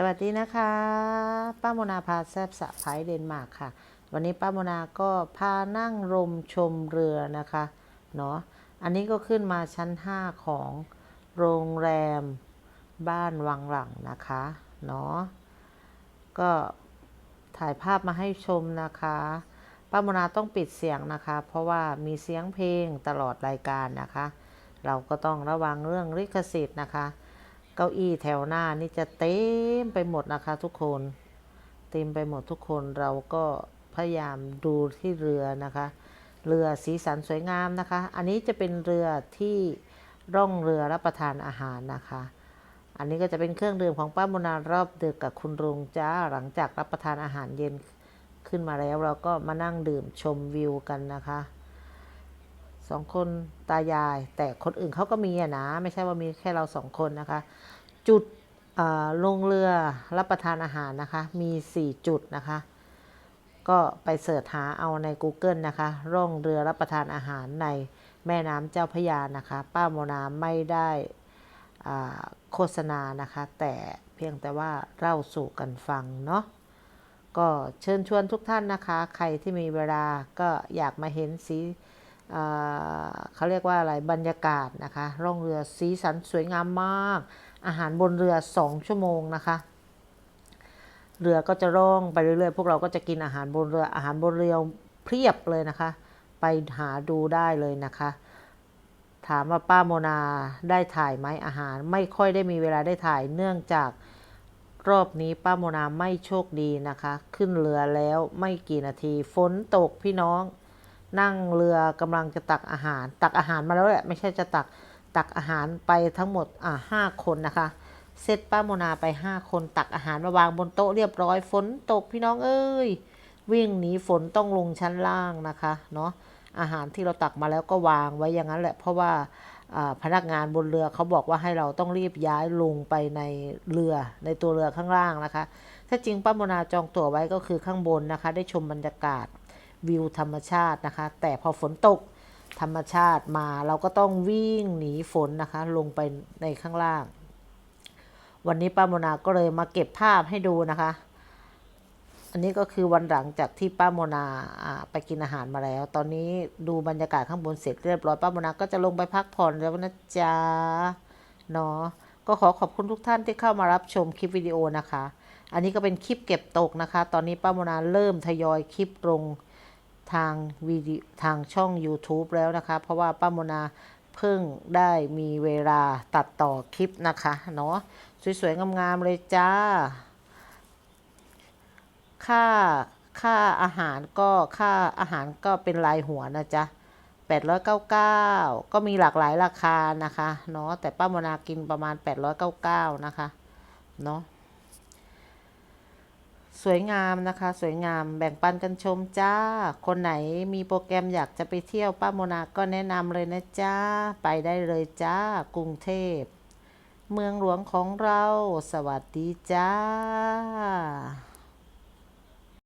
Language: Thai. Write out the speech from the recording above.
สวัสดีนะคะ ป้าโมนาพาแซบสะพายเดนมาร์กค่ะ วันนี้ป้าโมนาก็พานั่งลมชมเรือนะคะเนาะอันนี้ก็ขึ้นมาชั้น 5 ของโรงแรมบ้านวังหลังนะคะเนาะก็ถ่ายภาพมาให้ชมนะคะป้าโมนาต้องปิดเสียงนะคะ เพราะว่ามีเสียงเพลงตลอดรายการนะคะ เราก็ต้องระวังเรื่องลิขสิทธิ์นะคะ เก้าอี้แถวหน้านี่จะเต็มไปหมดนะคะทุกคนเต็มไปหมดทุกคนเราก็พยายามดูที่เรือนะคะ เรือสีสันสวยงามนะคะ อันนี้จะเป็นเรือที่ร่องเรือรับประทานอาหารนะคะ อันนี้ก็จะเป็นเครื่องดื่มของป้าโมนารอบดึกกับคุณลุงจ้าหลังจากรับประทานอาหารเย็นขึ้นมาแล้วเราก็มานั่งดื่มชมวิวกันนะคะ สองคนตายาย แต่คนอื่นเขาก็มีอะนะ ไม่ใช่ว่ามีแค่เราสองคนนะคะ จุดลงเรือรับประทานอาหารนะคะ มี 4 จุดนะคะ ก็ไปเสิร์ชหาเอาใน Google นะคะร่องเรือรับประทานอาหารในแม่น้ำเจ้าพยานะคะ ป้าโมนาไม่ได้โฆษณานะคะ แต่เพียงแต่ว่าเล่าสู่กันฟังเนาะก็เชิญชวนทุกท่านนะคะ ใครที่มีเวลาก็อยากมาเห็นสี เขาเรียกว่าอะไรบรรยากาศนะคะร่องเรือสีสันสวยงามมาก อาหารบนเรือ 2 ชั่วโมงนะคะ เรือก็จะร่องไปเรื่อยๆ พวกเราก็จะกินอาหารบนเรืออาหารบนเรือเพียบเลยนะคะ ไปหาดูได้เลยนะคะ ถามว่าป้าโมนาได้ถ่ายไหมอาหาร ไม่ค่อยได้มีเวลาได้ถ่ายเนื่องจากรอบนี้ป้าโมนาไม่โชคดีนะคะ ขึ้นเรือแล้วไม่กี่นาทีฝนตกพี่น้อง นั่งเรือกำลังจะตักอาหาร ตักอาหารมาแล้วแหละไม่ใช่จะตักตักอาหารไปทั้งหมดอ่าห้าคนนะคะเซตป้าโมนาไปห้าคนตักอาหารมาวางบนโต๊ะเรียบร้อยฝนตกพี่น้องเอ้ยวิ่งหนีฝนต้องลงชั้นล่างนะคะเนาะอาหารที่เราตักมาแล้วก็วางไว้อย่างนั้นแหละ เพราะว่าอ่าพนักงานบนเรือเขาบอกว่าให้เราต้องรีบย้ายลงไปในเรือในตัวเรือข้างล่างนะคะ ถ้าจริงป้าโมนาจองตั๋วไว้ก็คือข้างบนนะคะ ได้ชมบรรยากาศ วิวธรรมชาตินะคะ แต่พอฝนตกธรรมชาติมาเราก็ต้องวิ่งหนีฝนนะคะ ลงไปในข้างล่าง วันนี้ป้าโมนาก็เลยมาเก็บภาพให้ดูนะคะ อันนี้ก็คือวันหลังจากที่ป้าโมนาไปกินอาหารมาแล้ว ตอนนี้ดูบรรยากาศข้างบนเสร็จเรียบร้อยป้าโมนาก็จะลงไปพักผ่อนแล้วนะจ๊ะเนาะก็ขอขอบคุณทุกท่านที่เข้ามารับชมคลิปวิดีโอนะคะ อันนี้ก็เป็นคลิปเก็บตกนะคะ ตอนนี้ป้าโมนาเริ่มทยอยคลิปลง ทางวิดีทางช่อง YouTube แล้วนะคะ เพราะว่าป้าโมนาเพิ่งได้มีเวลาตัดต่อคลิปนะคะเนาะสวยๆ งามๆ เลยจ้า ค่าค่าอาหารก็ค่าอาหารก็เป็นรายหัวนะจ๊ะ899 ก็มีหลากหลายราคานะคะเนาะแต่ป้าโมนากินประมาณ 899 นะคะเนาะ สวยงามนะคะ สวยงามแบ่งปันกันชมจ้า คนไหนมีโปรแกรมอยากจะไปเที่ยวป้าโมนาก็แนะนำเลยนะจ้า ไปได้เลยจ้ากรุงเทพ เมืองหลวงของเรา สวัสดีจ้า